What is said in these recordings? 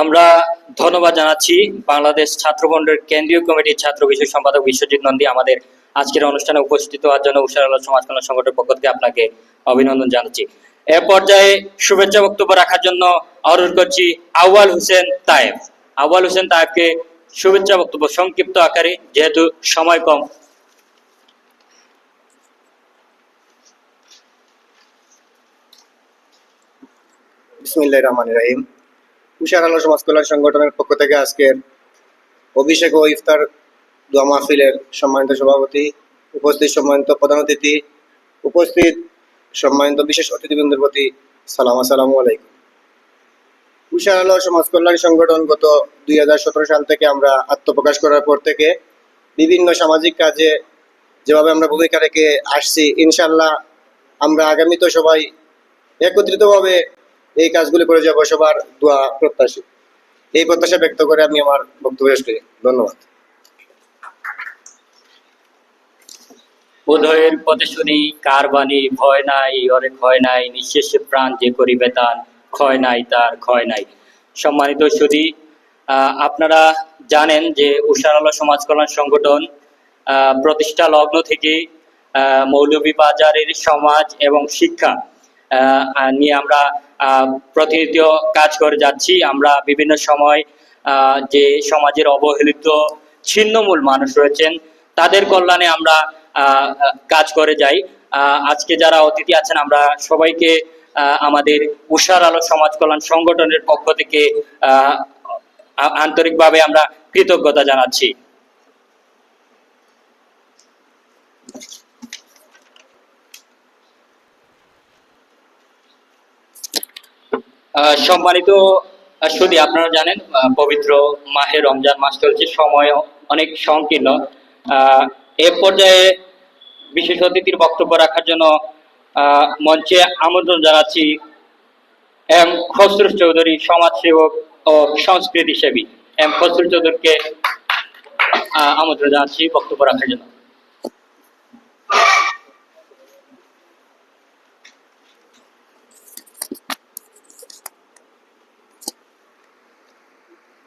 আমরা ধন্যবাদ জানাচ্ছি বাংলাদেশ ছাত্রফ্রন্টের কেন্দ্রীয় কমিটির ছাত্র বিষয় সম্পাদক বিশ্বজিৎ নন্দী আমাদের আজকের অনুষ্ঠানে উপস্থিত হওয়ার জন্য উষার আলো সমাজ কল্যাণ সংগঠনের পক্ষ থেকে আপনাকে অভিনন্দন জানাচ্ছি। এ পর্যায়ে শুভেচ্ছা বক্তব্য রাখার জন্য অনুরোধ করছি আউয়াল হোসেন তায়েব। আউয়াল হোসেন তায়েবকে শুভেচ্ছা বক্তব্য, সংক্ষিপ্ত আকারে, যেহেতু সময় কম। বিসমিল্লাহ রহমান রাহিম। উষার আলো সমাজ কল্যাণ সংগঠনের পক্ষ থেকে আজকের অভিষেক ও ইফতার দোয়া মাহফিলের সম্মানিত সভাপতি, উপস্থিত সম্মানিত প্রধান অতিথি, উপস্থিত সম্মানিত বিশেষ অতিথিবৃন্দের প্রতি সালাম, আসসালামু আলাইকুম। উষার আলো সমাজ কল্যাণ সংগঠন গত দুই হাজার সতেরো সাল থেকে আমরা আত্মপ্রকাশ করার পর থেকে বিভিন্ন সামাজিক কাজে যেভাবে আমরা ভূমিকা রেখে আসছি ইনশাল্লাহ আমরা আগামীতে সবাই একত্রিতভাবে এই কাজগুলি করে যাব সবার দোয়া প্রত্যাশী। এই প্রত্যাশা ব্যক্ত করে আমি আমার বক্তব্য শেষ করি। ধন্যবাদ। উদয়ের পথে শুনি কার বাণী ভয় নাই অরে ক্ষয় নাই নিঃশেষে প্রাণ যে করিবে তার ক্ষয় নাই তার ক্ষয় নাই। সম্মানিত সুধী আপনারা জানেন যে উষার আলো সমাজ কল্যাণ সংগঠন প্রতিষ্ঠা লগ্ন থেকে আহ, মৌলভীবাজারের সমাজ এবং শিক্ষা নিয়ে আমরা আহ, প্রতিনিয়ত কাজ করে যাচ্ছি। আমরা বিভিন্ন সময় যে সমাজের অবহেলিত ছিন্নমূল মানুষ রয়েছেন তাদের কল্যাণে আমরা কাজ করে যাই। আজকে যারা অতিথি আছেন আমরা সবাইকে আমাদের উষার আলো সমাজ কল্যাণ সংগঠনের পক্ষ থেকে আন্তরিকভাবে আমরা কৃতজ্ঞতা জানাচ্ছি। সম্মানিত শুধু আপনারা জানেন পবিত্র মাহে রমজান মাস চলছে, সময় অনেক সংকীর্ণ। এ পর্যায়ে বিশেষ অতিথির বক্তব্য রাখার জন্য মঞ্চে আমন্ত্রণ জানাচ্ছি এম খসরু চৌধুরী, সমাজসেবক ও সংস্কৃতি সেবী। এম খসরু চৌধুরীকে আমন্ত্রণ জানাচ্ছি বক্তব্য রাখার জন্য।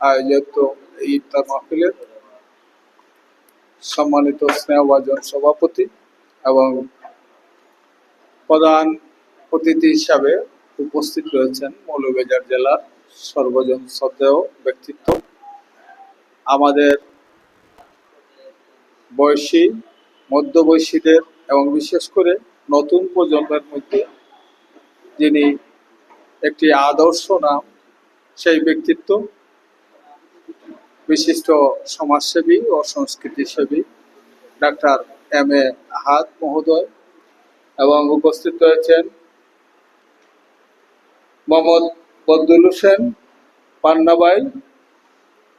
আয়োজিত ইফতার মাহফিলের সম্মানিত স্নেহভাজন সভাপতি এবং প্রধান অতিথি হিসাবে উপস্থিত রয়েছেন মৌলভীবাজার জেলার সর্বজন শ্রদ্ধেয় ব্যক্তিত্ব। আমাদের বয়সী, মধ্যবয়সীদের এবং বিশেষ করে নতুন প্রজন্মের মধ্যে যিনি একটি আদর্শ নাম, সেই ব্যক্তিত্ব বিশিষ্ট সমাজসেবী ও সংস্কৃতিসেবী ডাক্তার এম এ হাত মহোদয় এবং উপস্থিত রয়েছেন মোহাম্মদ বদুল হোসেন পান্নাবাই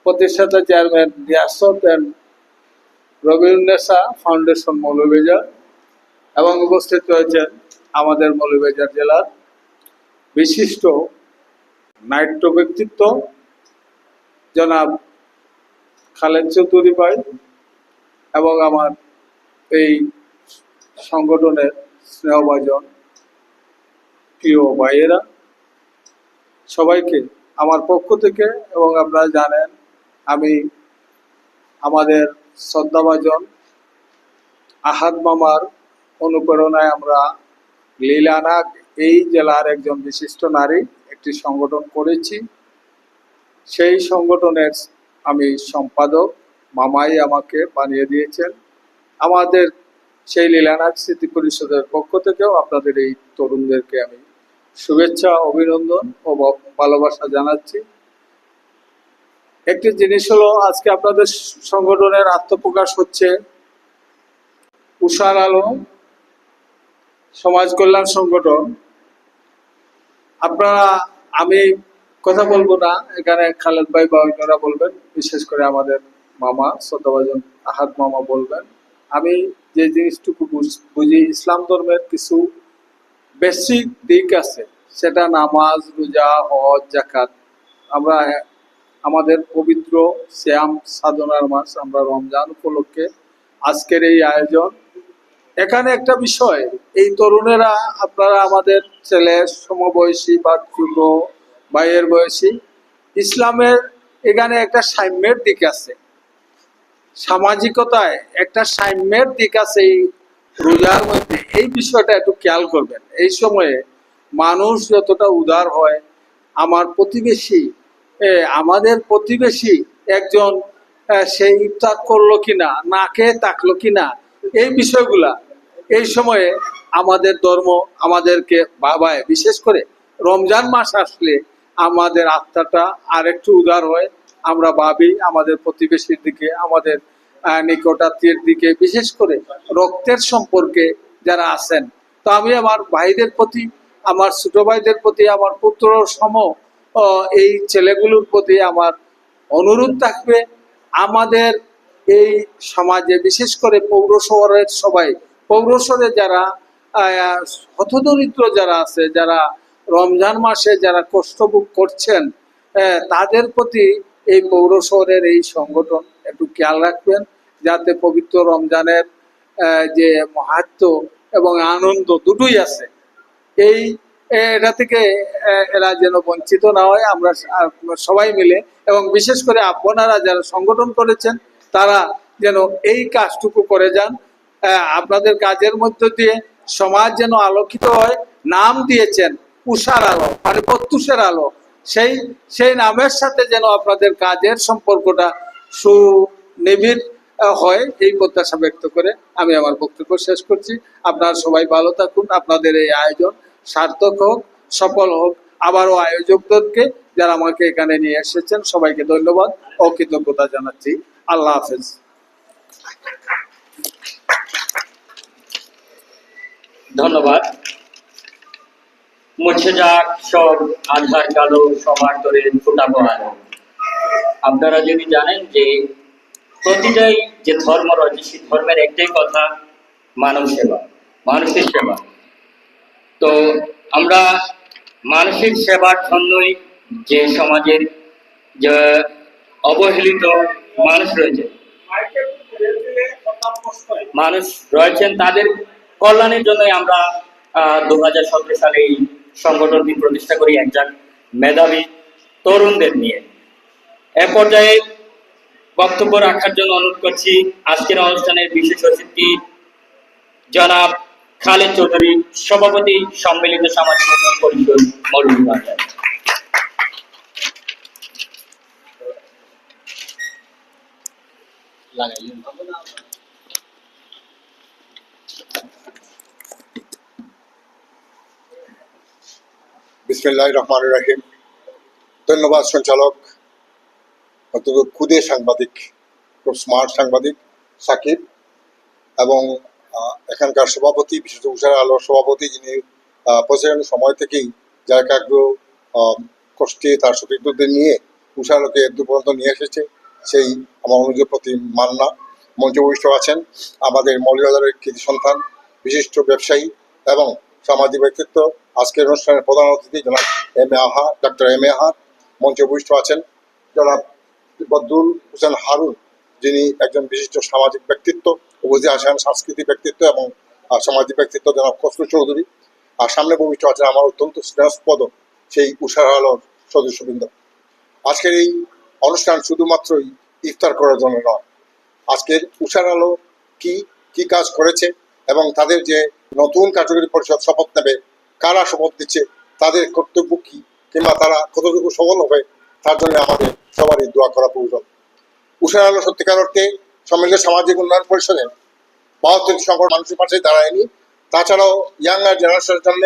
প্রতিষ্ঠাতা chairman Riasat and Rabiunnesa foundation Moulvibazar এবং উপস্থিত রয়েছেন আমাদের মৌলভীবাজার জেলার বিশিষ্ট নাট্য ব্যক্তিত্ব জনাব খালেদ চৌধুরী ভাই এবং আমার এই সংগঠনের স্নেহভাজন প্রিয় ভাইয়েরা, সবাইকে আমার পক্ষ থেকে এবং আপনারা জানেন আমি আমাদের শ্রদ্ধাভাজন আহাদ মামার অনুপ্রেরণায় আমরা লীলানাগ এই জেলার একজন বিশিষ্ট নারী একটি সংগঠন করেছি। সেই সংগঠনের আমি সম্পাদক, মামাই আমাকে বানিয়ে দিয়েছেন। আমাদের সেই লীলানাথ স্মৃতি পরিষদের পক্ষ থেকেও আপনাদের এই তরুণদেরকে আমি শুভেচ্ছা, অভিনন্দন ও ভালোবাসা জানাচ্ছি। একটি জিনিস হলো, আজকে আপনাদের সংগঠনের আত্মপ্রকাশ হচ্ছে উষার আলো, সমাজ কল্যাণ সংগঠন। আপনারা, আমি কথা বলব না। এখানে খালেদ ভাই বা অন্যরা বলবেন, বিশেষ করে আমাদের মামা, শ্রদ্ধাভাজন আহাদ মামা বলবেন। আমি যে জিনিসটুকু বুঝ- ইসলাম ধর্মের কিছু বেসিক দিক আছে। সেটা নামাজ, রোজা, হজ জাকাত আমরা আমাদের পবিত্র শ্যাম সাধনার মাস আমরা রমজান উপলক্ষে আজকের এই আয়োজন। এখানে একটা বিষয়, এই তরুণেরা আপনারা আমাদের ছেলের সমবয়সী বা ছোট ভাইয়ের বয়সী। ইসলামের এখানে একটা সাম্যের দিক আছে। সামাজিকতায় একটা সাম্যের দিক আছে এই রোজার মধ্যে। এই বিষয়টা একটু খেয়াল করবেন। এই সময়ে মানুষ যতটা উদার হয়, আমার প্রতিবেশী আমাদের প্রতিবেশী একজন সেই ইফতার করল কিনা, না তাকলো কিনা, এই বিষয়গুলা এই সময়ে আমাদের ধর্ম আমাদেরকে বাবায় বিশেষ করে রমজান মাস আসলে আমাদের আত্মাটা আর একটু উদার হয়। আমরা ভাবি আমাদের প্রতিবেশীর দিকে আমাদের আহ, নিকটাত্মীয়ের দিকে বিশেষ করে রক্তের সম্পর্কে যারা আছেন। তো আমি আমার ভাইদের প্রতি আমার ছোট ভাইদের প্রতি আমার পুত্র সম এই ছেলেগুলোর প্রতি আমার অনুরোধ থাকবে। আমাদের এই সমাজে বিশেষ করে পৌর সবাই পৌর শহরে যারা হতদরিদ্র যারা আছে যারা রমজান মাসে যারা কষ্টভোগ করছেন তাদের প্রতি এই পৌর শহরের এই সংগঠন একটু খেয়াল রাখবেন, যাতে পবিত্র রমজানের যে মাহাত্ম এবং আনন্দ দুটোই আছে। এই এটা থেকে এরা যেন বঞ্চিত না হয়, আমরা সবাই মিলে এবং বিশেষ করে আপনারা যারা সংগঠন করেছেন, তারা যেন এই কাজটুকু করে যান। আপনাদের কাজের মধ্য দিয়ে সমাজ যেন আলোকিত হয়, নাম দিয়েছেন। উষার আলো মানে প্রত্যুষের আলো। সেই সেই নামের সাথে যেন আপনাদের কাজের সম্পর্কটা সুনিবিড় হয়, এই প্রত্যাশা ব্যক্ত করে আমি আমার বক্তব্য শেষ করছি। আপনারা সবাই ভালো থাকুন। আপনাদের এই আয়োজন সার্থক হোক, সফল হোক। আবারও আয়োজকদেরকে যারা আমাকে এখানে নিয়ে এসেছেন, সবাইকে ধন্যবাদ ও কৃতজ্ঞতা জানাচ্ছি। আল্লাহ হাফেজ। ধন্যবাদ। মুছে যাক সব আধার কালো, সবার করে ফুটাবো আলো আপনারা যদি জানেন যে প্রতিটাই যে ধর্ম রয়েছে, সেই ধর্মের একটাই কথা, মানব সেবা, মানুষের সেবা। তো আমরা মানসিক সেবার জন্যই যে সমাজের যে অবহেলিত মানুষ রয়েছে, মানুষ রয়েছেন, তাদের কল্যাণের জন্যই আমরা দু হাজার সতেরো সালে সংগঠনটি প্রতিষ্ঠা করি একজন মেধাবী তরুণদের নিয়ে। এ পর্যায়ে বক্তব্য রাখার জন্য অনুরোধ করছি, আজকের অনুষ্ঠানের বিশেষ অতিথি জনাব খালেদ চৌধুরী, সভাপতি সম্মিলিত সামাজিক উন্নয়ন পরিষদ মৌলভীবাজার। লাগাইলেন। বিসমিল্লাহ রহমান রাহিম। ধন্যবাদ সঞ্চালক, অত্যন্ত ক্ষুদে সাংবাদিক, খুব স্মার্ট সাংবাদিক সাকিব এবং এখানকার সভাপতি বিশেষ উষার আলোর সভাপতি যিনি পৌঁছানোর সময় থেকেই জায়গাগ্র কষ্টে তার সতীর্থদের নিয়ে উষা আলোকে দু পর্যন্ত নিয়ে এসেছে, সেই আমার অনুযোগ প্রতি মান্না। মঞ্চভূষ্ট আছেন আমাদের মৌলিবাজারের কৃতি সন্তান, বিশিষ্ট ব্যবসায়ী এবং সামাজিক ব্যক্তিত্ব আজকের অনুষ্ঠানের প্রধান অতিথি জনাব এম এ আহা ডক্টর এম এ আহা, মঞ্চে উপবিষ্ট আছেন জনাব বদরুল হোসেন হারুন, যিনি একজন বিশিষ্ট সামাজিক ব্যক্তিত্ব উপজি আসেন সাংস্কৃতিক ব্যক্তিত্ব এবং সামাজিক ব্যক্তিত্ব জনাব কসরু চৌধুরী। আর সামনে উপবিষ্ট আছেন আমার অত্যন্ত স্নেহস্পদ সেই উষার আলোর সদস্যবৃন্দ। আজকের এই অনুষ্ঠান শুধুমাত্রই ইফতার করার জন্য নয়। আজকের উষার আলো কি কি কাজ করেছে এবং তাদের যে নতুন কার্যকরী পরিষদ শপথ নেবে, কারা শপথ দিচ্ছে, তাদের কর্তব্য কি, কিংবা তারা কতটুকু সফল হবে, তার জন্য আমাদের সবারই দোয়া করা প্রয়োজন। উষার আলো সত্যিকার অর্থে সম্মিলিত সামাজিক উন্নয়ন পরিষদের বাহাত্তরটি সংকট মানুষের পাশে দাঁড়ায়নি। তাছাড়াও ইয়াঙ্গার জেনারেশনের জন্য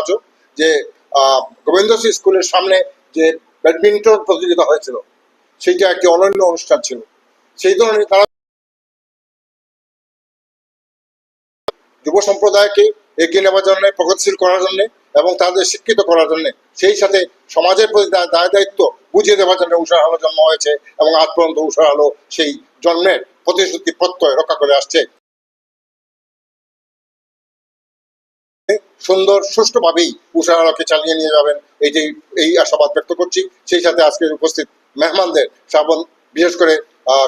আছো যে গোবিন্দ শ্রী স্কুলের সামনে যে ব্যাডমিন্টন প্রতিযোগিতা হয়েছিল, সেইটা একটি অনন্য অনুষ্ঠান ছিল। সেই ধরনের তারা যুব সম্প্রদায়কে এগিয়ে নেওয়ার জন্য, প্রগতিশীল করার জন্য এবং তাদের শিক্ষিত করার জন্য, সেই সাথে সমাজের প্রতি দায় দায় দায়িত্ব বুঝিয়ে দেওয়ার জন্য উষার আলো জন্ম হয়েছে এবং আজ পর্যন্ত উষার আলো সেই জন্মের প্রতিশ্রুতি প্রত্যয় রক্ষা করে আসছে। সুন্দর, সুষ্ঠুভাবেই উষার আলোকে চালিয়ে নিয়ে যাবেন এইটি এই আশাবাদ ব্যক্ত করছি। সেই সাথে আজকে উপস্থিত মেহমানদের শ্রাবণ, বিশেষ করে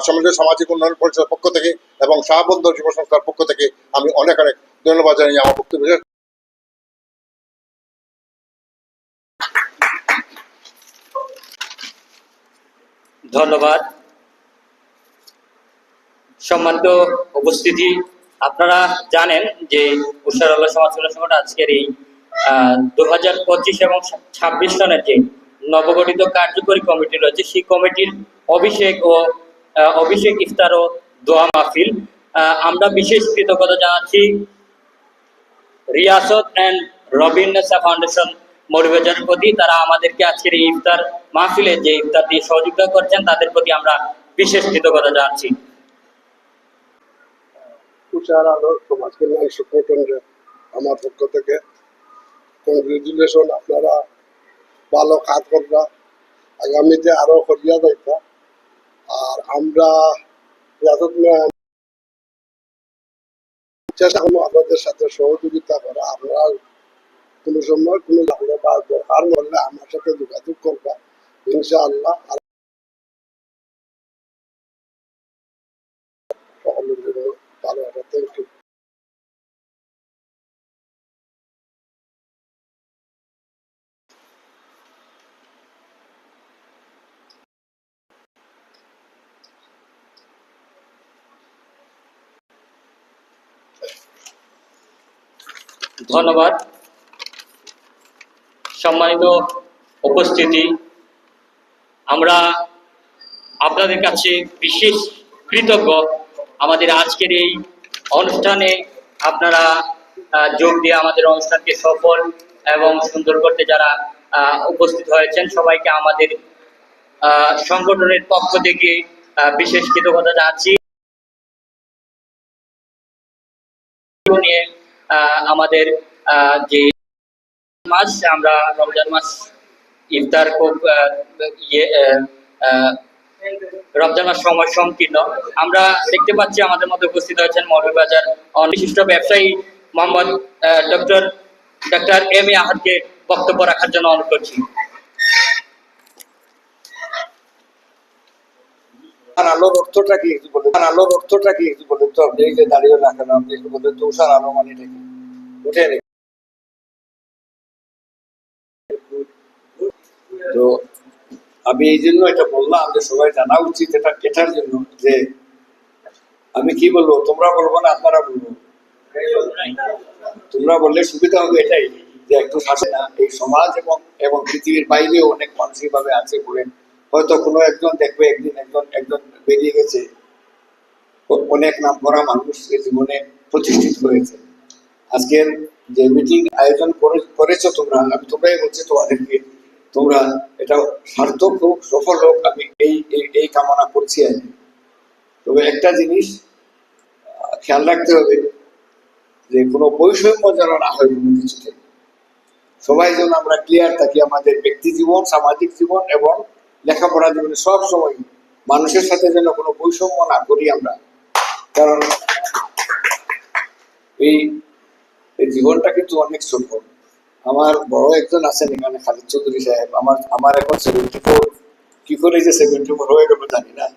সমাজের সামাজিক উন্নয়ন পরিষদের পক্ষ থেকে এবং শাহবন্দর যুব সংস্থার পক্ষ থেকে আমি অনেক অনেক ধন্যবাদ জানিয়ে আমার বক্তব্য ধন্যবাদ। সম্মানিত উপস্থিতি, আপনারা জানেন যে উষার আল্লাহ সমাজ সংগঠন আজকের এই দু হাজার পঁচিশ এবং ছাব্বিশ সনের যে নবগঠিত কার্যকরী কমিটি রয়েছে, সেই কমিটির অভিষেক ও অভিষেক ইফতার ও দোয়া মাহফিল। আমরা বিশেষ কৃতজ্ঞতা জানাচ্ছি রিয়াসত অ্যান্ড রবিন নেসা ফাউন্ডেশন মৌলভীবাজারের প্রতি। তারা আমাদেরকে আজকের এই ইফতার মাহফিলে যে ইফতার দিয়ে সহযোগিতা করছেন, তাদের প্রতি আমরা বিশেষ কৃতজ্ঞতা জানাচ্ছি। আমার পক্ষ থেকে। কংগ্রেচুলেশন আপনারা ভালো কাজ করবা। আগামীতে আরও করিয়া যাইতা আর আমরা চেষ্টা করব, আপনাদের সাথে সহযোগিতা করা আপনারা কোনো সময় কোনো ঝামেলা বা দরকার হলে আমার সাথে যোগাযোগ করবা, ইনশাআল্লাহ। সকলের জন্য ভালো একটা থ্যাংক ইউ ধন্যবাদ। সম্মানিত উপস্থিতি, আমরা আপনাদের কাছে বিশেষ কৃতজ্ঞ। আমাদের আজকের এই অনুষ্ঠানে আপনারা যোগ দিয়ে আমাদের অনুষ্ঠানকে সফল এবং সুন্দর করতে যারা উপস্থিত হয়েছেন, সবাইকে আমাদের সংগঠনের পক্ষ থেকে বিশেষ কৃতজ্ঞতা জানাচ্ছি। নিয়ে আমাদের যে মাস, আমরা রমজান মাস, ইফতার খুব ইয়ে রমজান মাস সময় সংকীর্ণ। আমরা দেখতে পাচ্ছি আমাদের মধ্যে উপস্থিত হয়েছেন মৌলভীবাজার বিশিষ্ট ব্যবসায়ী Mohammad doctor doctor M A আহাদকে বক্তব্য রাখার জন্য অনুরোধ করছি। অর্থটা কি একটু আলোর অর্থটা কি একটু বলেন তো আপনি যে দাঁড়িয়ে রাখেন আপনি একটু বলেন তো উষার আলো মানে উঠে তো আমি এই জন্য এটা বললাম যে সবাই জানা উচিত এটা এটার জন্য যে আমি কি বলব? তোমরা বলব না আপনারা বলব? তোমরা বললে সুবিধা হবে এটাই যে একটু শাসন না এই সমাজ এবং এবং পৃথিবীর বাইরেও অনেক মানসিক ভাবে আছে বলে হয়তো কোনো একজন দেখবে, একদিন একজন একজন বেরিয়ে গেছে। অনেক নাম করা মানুষ এই জীবনে প্রতিষ্ঠিত হয়েছে আজকের যে মিটিং আয়োজন করেছ তোমরা, আমি তোমরাই বলছি তোমাদেরকে, তোমরা এটা সার্থক হোক, সফল হোক, আমি এই, এই- কামনা করছি আর। তবে একটা জিনিস খেয়াল রাখতে হবে যে কোনো বৈষম্য যেন না হয় কোনো কিছুতে। সবাই যেন আমরা ক্লিয়ার থাকি আমাদের ব্যক্তি জীবন, সামাজিক জীবন এবং লেখাপড়া জীবনে সব সময় মানুষের সাথে যেন কোনো বৈষম্য না করি আমরা। কারণ এই জীবনটা কিন্তু অনেক ছোট। আমার বড় একজন আছেন এখানে, খালিদ চৌধুরী সাহেব। আমার আমার এখন সেভেন্টি ফোর কি করে যে সেভেন্টি ফোর হয়ে গেল জানি না।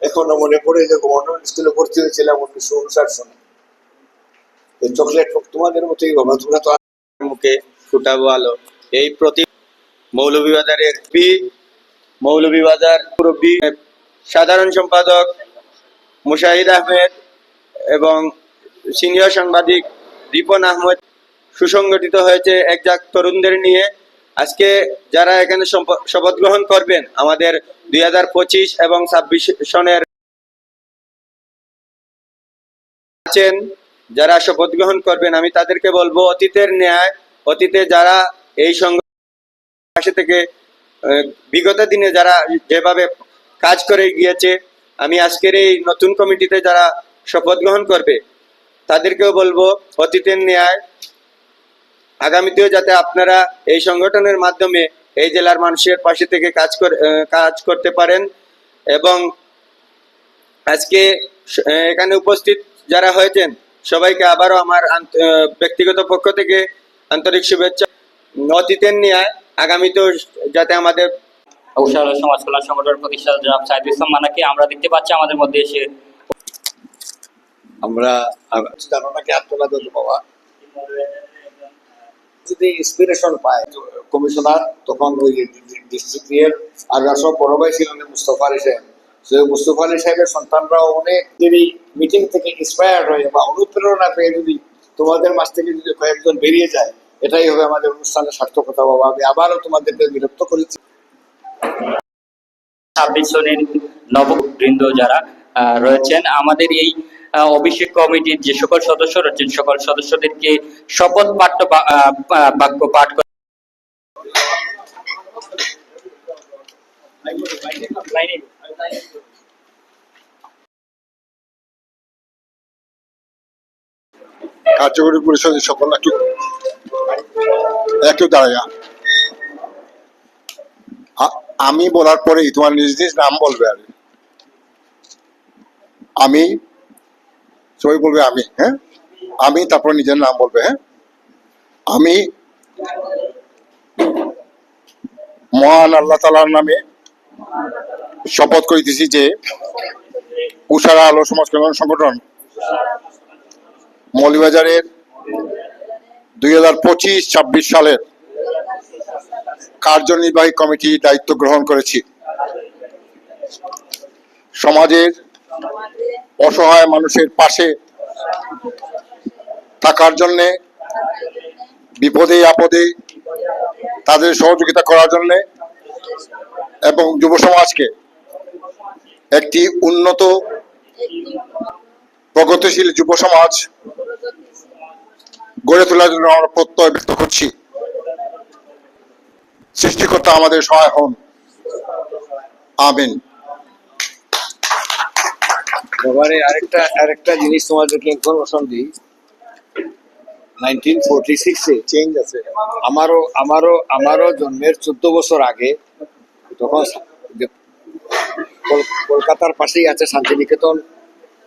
এখনও মনে পড়ে যে গভর্নমেন্ট স্কুলে ভর্তি হয়েছিলাম উনিশশো উনষাট সনে এই চকলেট তোমাদের মতোই বাবা, তোমরা তো মুখে ফুটাবো আলো। এই প্রতি মৌলভীবাজারের বি মৌলভীবাজার মুরব্বী, সাধারণ সম্পাদক মুশাহিদ আহমেদ এবং সিনিয়র সাংবাদিক রিপন আহমেদ সুসংগঠিত হয়েছে একজাক তরুণদের নিয়ে। আজকে যারা এখানে শপথ গ্রহণ করবেন, আমাদের দুই হাজার পঁচিশ এবং ছাব্বিশ সনের আছেন, যারা শপথ গ্রহণ করবেন, আমি তাদেরকে বলব, অতীতের ন্যায়, অতীতে যারা এই সংঘ পাশে থেকে বিগত দিনে যারা যেভাবে কাজ করে গিয়েছে, আমি আজকের এই নতুন কমিটিতে যারা শপথ গ্রহণ করবে, তাদেরকেও বলব, অতীতের ন্যায় আগামীতেও যাতে আপনারা এই সংগঠনের মাধ্যমে এই জেলার মানুষের পাশে থেকে কাজ কাজ করতে পারেন এবং আজকে এখানে উপস্থিত যারা হয়েছেন, সবাইকে আবারও আমার ব্যক্তিগত পক্ষ থেকে আন্তরিক শুভেচ্ছা। অতীতের নিয়ে আগামীতেও যাতে আমাদের সমাজ কল্যাণ সংগঠনের প্রতিষ্ঠাতা জনাব ইসলাম মানাকে আমরা দেখতে পাচ্ছি আমাদের মধ্যে এসে। আমরা আম- জানো নাকি আত্মনাদ বাবা যদি ইন্সপিরেশন পায় কমিশনার তখন ওই ডিস্ট্রিক্ট এর আগার সব বড় ভাই ছিলেন মুস্তফা আলী সাহেব। সেই মুস্তফা আলী সাহেবের সন্তানরাও অনেক যদি মিটিং থেকে ইন্সপায়ার্ড হয়ে বা অনুপ্রেরণা পেয়ে যদি তোমাদের মাছ থেকে যদি কয়েকজন বেরিয়ে যায় এটাই হবে আমাদের অনুষ্ঠানের সার্থকতা বাবা। আমি আবারও তোমাদেরকে বিরক্ত করেছি। ছাব্বিশ জনের নববৃন্দ যারা রয়েছেন আমাদের এই আহ, অভিষেক কমিটির যে সকল সদস্য রয়েছেন সকল সদস্যদেরকে শপথ পাঠ্য বাক্য পাঠ করে কার্যকরী পরিষদের সকল একটু একটু আমি বলার পরেই তোমার নিজ নিজ নাম বলবে আর। আমি, সবাই বলবে আমি হ্যাঁ? আমি তারপর নিজের নাম বলবে হ্যাঁ? আমি মহান আল্লাহ তালার নামে শপথ করিতেছি যে, উষারা আলো সমাজ কল্যাণ সংগঠন মৌলিবাজারের দুই হাজার পঁচিশ, ছাব্বিশ সালের কার্যনির্বাহী কমিটি দায়িত্ব গ্রহণ করেছি। সমাজের অসহায় মানুষের পাশে থাকার জন্যে, বিপদে, আপদে তাদের সহযোগিতা করার জন্যে এবং যুব সমাজকে একটি উন্নত, প্রগতিশীল যুব সমাজ গড়ে তোলার জন্য আমরা প্রত্যয় ব্যক্ত করছি। সৃষ্টিকর্তা আমাদের সহায় হন। আমিন। এবারে আরেকটা আরেকটা জিনিস তোমাদেরকে ইনফরমেশন দিই। নাইনটিন ফোরটি সিক্সে চেঞ্জ আছে। আমারও আমারও আমারও জন্মের চোদ্দ বছর আগে তখন কলকাতার পাশেই আছে শান্তিনিকেতন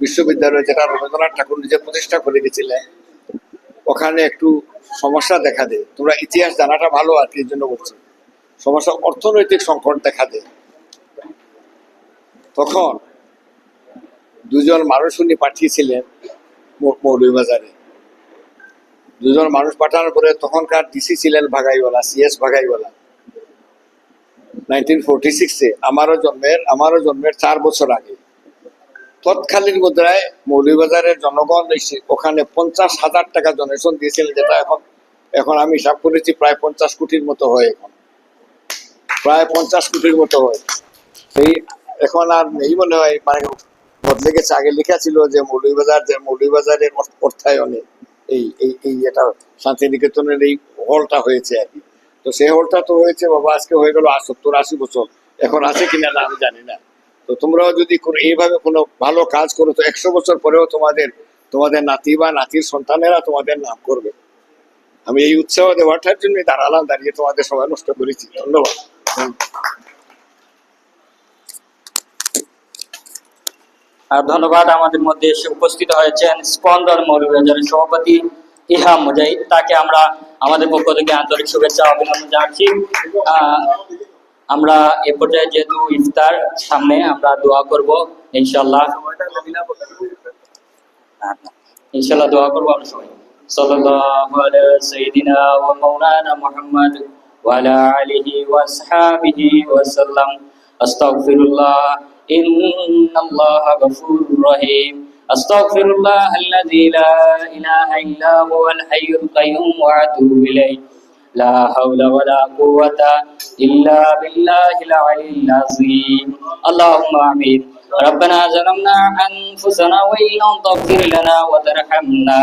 বিশ্ববিদ্যালয় যেটা রবীন্দ্রনাথ ঠাকুর নিজে প্রতিষ্ঠা করে গেছিলেন ওখানে একটু সমস্যা দেখা দেয়। তোমরা ইতিহাস জানাটা ভালো, আর কি জন্য বলছি। সমস্যা অর্থনৈতিক সংকট দেখা দেয়। তখন দুজন মানুষ উনি পাঠিয়েছিলেন মৌলভীবাজারে। দুজন মানুষ পাঠানোর পরে তখনকার ডিসি ছিলেন Bhagaiwala CS Bhagaiwala. Nineteen forty সিক্সে আমারও জন্মের আমারও জন্মের চার বছর আগে। তৎকালীন মুদ্রায় মৌলভীবাজারের জনগণ ওখানে পঞ্চাশ হাজার টাকা ডোনেশন দিয়েছিল, যেটা এখন এখন আমি হিসাব করেছি প্রায় পঞ্চাশ কোটির মতো হয় এখন। প্রায় পঞ্চাশ কোটির মতো হয়। সেই এখন আর নেই মনে হয় মানে বদলে গেছে। আগে লেখা ছিল যে মৌলভীবাজার, যে মৌলভীবাজারের অর্থ- অর্থায়নে এই এই এই এটা শান্তিনিকেতনের এই হলটা হয়েছে আর কি। তো সেই হলটা তো হয়েছে, বাবা, আজকে হয়ে গেল সত্তর আশি বছর। এখন আছে কিনা না, আমি জানি না। তো তোমরাও যদি কোনো এইভাবে কোনো ভালো কাজ করো, তো একশো বছর পরেও তোমাদের তোমাদের নাতি বা নাতির সন্তানেরা তোমাদের নাম করবে। আমি এই উৎসাহ দেওয়াটার জন্য দাঁড়ালাম, দাঁড়িয়ে তোমাদের সময় নষ্ট করেছি। ধন্যবাদ। আর ধন্যবাদ আমাদের মধ্যে এসে উপস্থিত হয়েছেন স্পন্দন মৌলভীবাজারের সভাপতি ইহা মুজাহিদ। তাকে আমরা আমাদের পক্ষ থেকে আন্তরিক শুভেচ্ছা, অভিনন্দন জানাচ্ছি। আমরা এ পর্যায়ে যেহেতু ইফতার সামনে, আমরা দোয়া করব ইনশাল্লাহ ইনশাল্লাহ দোয়া করব আমরা সবাই। সাল্লাল্লাহু আলা সাইয়্যিদিনা ওয়া মাওলানা মুহাম্মদ ওয়া আলা আলিহি ওয়া আসহাবিহি ওয়া সাল্লাম। আস্তাগফিরুল্লাহ রহিম। আস্তাগফিরুল্লাহ আল্লাযী লা ইলাহা ইল্লা হুয়াল কাইয়্যুম ওয়া আতুবু ইলাইহি। لا حول ولا قوة إلا بالله العلي العظيم. اللهم آمين. ربنا ظلمنا أنفسنا وإن لم تغفر لنا وترحمنا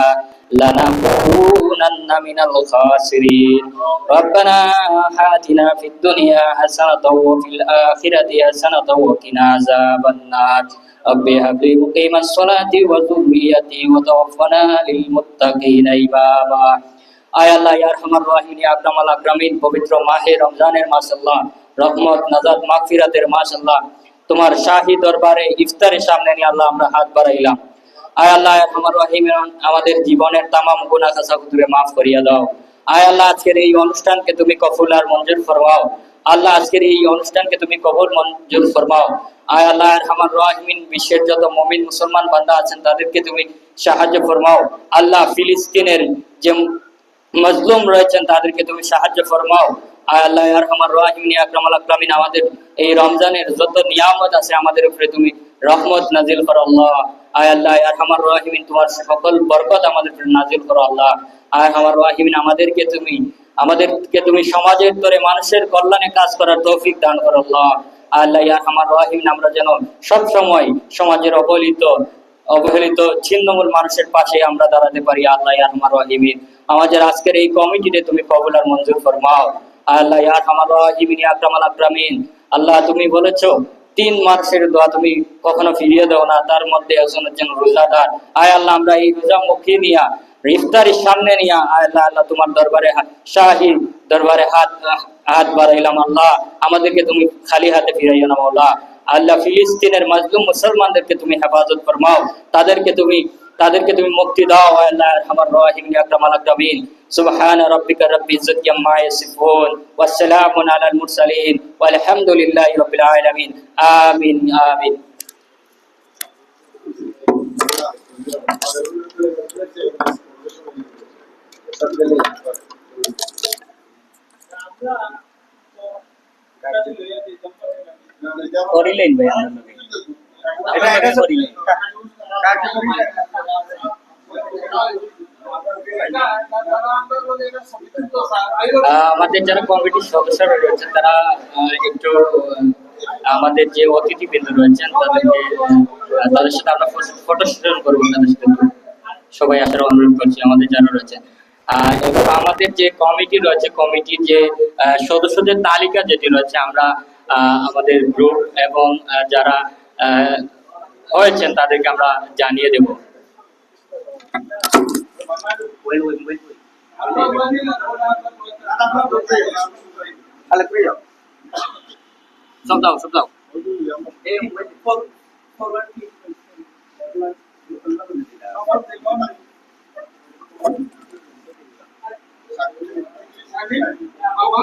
لنكونن من الخاسرين. ربنا آتنا في الدنيا حسنة وفي الآخرة حسنة وقنا عذاب النار. رب هب لي مقيم الصلاة وذريتي وتوفنا للمتقين إماما. তোমার শাহী দরবারে ইফতারের সামনে নিয়ে আল্লাহ আমরা হাত বাড়াইলাম। আয় আল্লাহ রহিম আমাদের জীবনের তামাম গুনাহ খাসাকুতুরে মাফ করিয়া দাও। আয় আল্লাহ, আজকের এই অনুষ্ঠানকে তুমি কফুল আর মঞ্জুর ফরমাও। আল্লাহ, আজকের এই অনুষ্ঠানকে তুমি কবুল মঞ্জুর ফরমাও। আয় আল্লাহ আমার রহিমিন, বিশ্বের যত মমিন মুসলমান বান্দা আছেন তাদেরকে তুমি সাহায্য ফরমাও। আল্লাহ, ফিলিস্তিনের যে মজলুম রয়েছেন, তাদেরকে তুমি সাহায্য ফরমাও। আমাদের এই রমজানের যত নিয়ামত আছে, আমাদের উপরে তুমি রহমত নাজিল করো আল্লাহ। আয় আল্লাহ রাহিমিন, তোমার সকল বরকত আমাদের নাজিল করো আল্লাহ। আয় রাহিমিন, আমাদেরকে তুমি আমাদেরকে তুমি সমাজের তরে মানুষের কল্যাণে কাজ করার তৌফিক দান করো আল্লাহ। আল্লাহ আমার রাহিমিন, আমরা যেন সব সময় সমাজের অবহেলিত অবহেলিত, ছিন্নমূল মানুষের পাশে আমরা দাঁড়াতে পারি। আল্লাহ আমার রাহিমিন। আমাদের আজকের এই কমিটিতে তুমি কবুল আর মঞ্জুর ফরমাও। আল্লাহ ইয়ার আমার রাহিমিন আকরাম আল আকরামিন। আল্লাহ তুমি বলেছ, তিন মাসের দোয়া তুমি কখনো ফিরিয়ে দাও না, তার মধ্যে একজন হচ্ছেন রোজাদার আয় আল্লাহ, আমরা এই রোজা মুখী নিয়া, ইফতারির সামনে নিয়া, আয় আল্লাহ আল্লাহ তোমার দরবারে শাহী দরবারে হাত হাত বাড়াইলাম আল্লাহ। আমাদেরকে তুমি খালি হাতে ফিরাইও না, মাওলা। আল্লাহ ফিলিস্তিনের মাজলুম মুসলমানদেরকে তুমি হেফাজত ফরমাও। তাদেরকে তুমি তাদেরকে তুমি মুক্তি দাও আল্লাহ আমার রাহিম ইয়া আকরামাল আকরামিন। সুবহান রাব্বিকা রাব্বিল ইজ্জাতি আম্মা ইয়াসিফুন, ওয়া সালামুন আলাল মুরসালিন ওয়া আলহামদুলিল্লাহি রাব্বিল আলামিন। আমিন আমিন। করিলেন ভাই আমরা করিলেন। আমাদের যারা কমিটির সদস্যরা রয়েছেন তারা একটু আমাদের যে অতিথিবৃন্দ রয়েছেন তাদেরকে তাদের সাথে আমরা ফটো সেশন করব তাদের সাথে সবাই আসার অনুরোধ করছি আমাদের যারা রয়েছেন। আহ, এবং আমাদের যে কমিটি রয়েছে কমিটির যে আহ, সদস্যদের তালিকা যেটি রয়েছে আমরা আমাদের গ্রুপ এবং যারা হয়েছেন তাদেরকে আমরা জানিয়ে দেব। সব দাও সব দাও। আমরা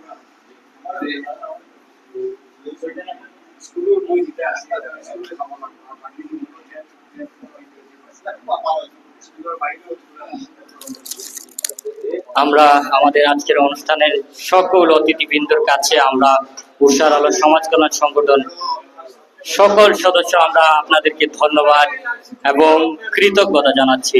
আমরা আমাদের আজকের অনুষ্ঠানের সকল অতিথিবৃন্দর কাছে আমরা উষার আলো সমাজ কল্যাণ সংগঠন সকল সদস্য আমরা আপনাদেরকে ধন্যবাদ এবং কৃতজ্ঞতা জানাচ্ছি।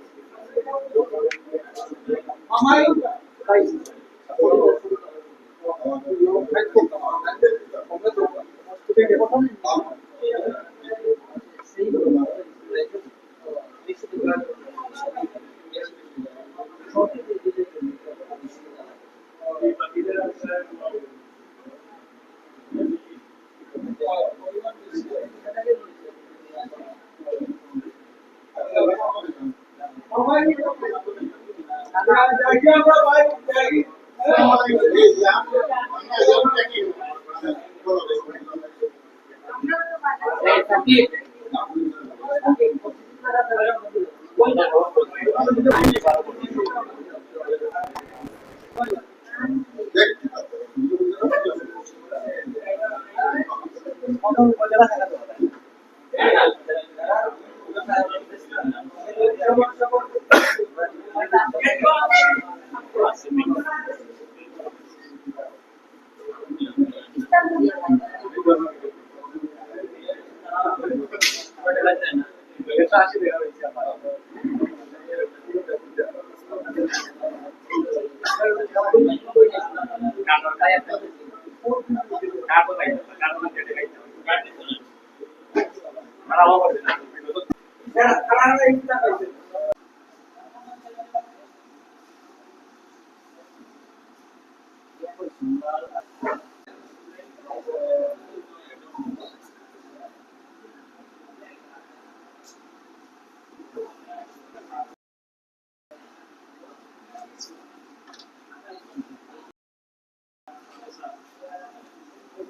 はい。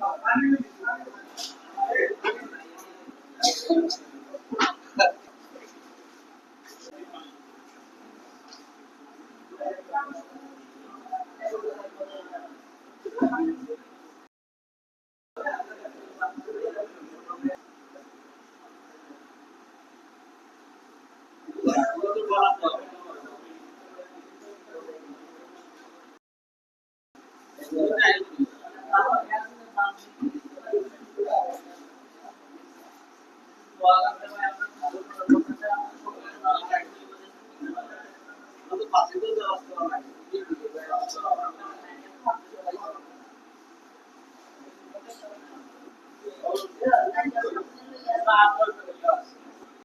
Thank you.